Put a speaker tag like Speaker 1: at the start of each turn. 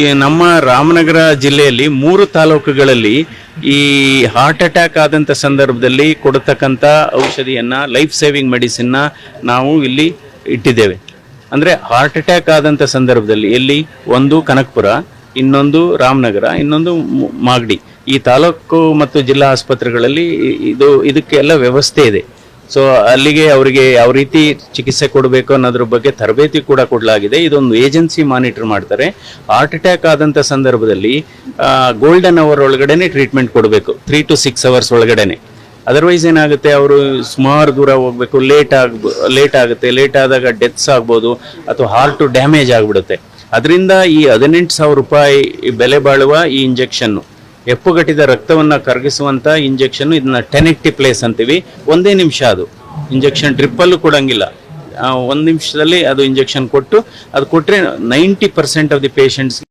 Speaker 1: ಈ ನಮ್ಮ ರಾಮನಗರ ಜಿಲ್ಲೆಯಲ್ಲಿ ಮೂರು ತಾಲೂಕುಗಳಲ್ಲಿ ಈ ಹಾರ್ಟ್ ಅಟ್ಯಾಕ್ ಆದಂಥ ಸಂದರ್ಭದಲ್ಲಿ ಕೊಡತಕ್ಕಂಥ ಔಷಧಿಯನ್ನು, ಲೈಫ್ ಸೇವಿಂಗ್ ಮೆಡಿಸಿನ್ನ ನಾವು ಇಲ್ಲಿ ಇಟ್ಟಿದ್ದೇವೆ. ಅಂದರೆ ಹಾರ್ಟ್ ಅಟ್ಯಾಕ್ ಆದಂಥ ಸಂದರ್ಭದಲ್ಲಿ ಎಲ್ಲಿ? ಒಂದು ಕನಕಪುರ, ಇನ್ನೊಂದು ರಾಮನಗರ, ಇನ್ನೊಂದು ಮಾಗಡಿ. ಈ ತಾಲೂಕು ಮತ್ತು ಜಿಲ್ಲಾ ಆಸ್ಪತ್ರೆಗಳಲ್ಲಿ ಇದು, ಇದಕ್ಕೆಲ್ಲ ವ್ಯವಸ್ಥೆ ಇದೆ. ಸೊ ಅಲ್ಲಿಗೆ ಅವರಿಗೆ ಯಾವ ರೀತಿ ಚಿಕಿತ್ಸೆ ಕೊಡಬೇಕು ಅನ್ನೋದ್ರ ಬಗ್ಗೆ ತರಬೇತಿ ಕೂಡ ಕೊಡಲಾಗಿದೆ. ಇದೊಂದು ಏಜೆನ್ಸಿ ಮಾನಿಟರ್ ಮಾಡ್ತಾರೆ. ಹಾರ್ಟ್ ಅಟ್ಯಾಕ್ ಆದಂಥ ಸಂದರ್ಭದಲ್ಲಿ ಗೋಲ್ಡನ್ ಅವರ್ ಒಳಗಡೆನೆ ಟ್ರೀಟ್ಮೆಂಟ್ ಕೊಡಬೇಕು. ತ್ರೀ ಟು ಸಿಕ್ಸ್ ಅವರ್ಸ್ ಒಳಗಡೆನೆ. ಅದರ್ವೈಸ್ ಏನಾಗುತ್ತೆ, ಅವರು ಸುಮಾರು ದೂರ ಹೋಗ್ಬೇಕು. ಲೇಟ್ ಆಗ ಲೇಟ್ ಆಗುತ್ತೆ. ಲೇಟ್ ಆದಾಗ ಡೆತ್ಸ್ ಆಗ್ಬೋದು ಅಥವಾ ಹಾರ್ಟು ಡ್ಯಾಮೇಜ್ ಆಗಿಬಿಡುತ್ತೆ. ಅದರಿಂದ ಈ ಹದಿನೆಂಟು ಸಾವಿರ ರೂಪಾಯಿ ಬೆಲೆ ಬಾಳುವ ಈ ಇಂಜೆಕ್ಷನ್ನು ಹೆಪ್ಪುಗಟ್ಟಿದ ರಕ್ತವನ್ನು ಕರಗಿಸುವಂಥ ಇಂಜೆಕ್ಷನ್ ಇದನ್ನ ಟೆನೆಕ್ಟಿ ಪ್ಲೇಸ್ ಅಂತೀವಿ. ಒಂದೇ ನಿಮಿಷ ಅದು. ಇಂಜೆಕ್ಷನ್ ಡ್ರಿಪ್ಪಲ್ಲೂ ಕೊಡಂಗಿಲ್ಲ. ಒಂದು ನಿಮಿಷದಲ್ಲಿ ಅದು ಇಂಜೆಕ್ಷನ್ ಕೊಟ್ಟು, ಅದು ಕೊಟ್ಟರೆ ninety percent of the patients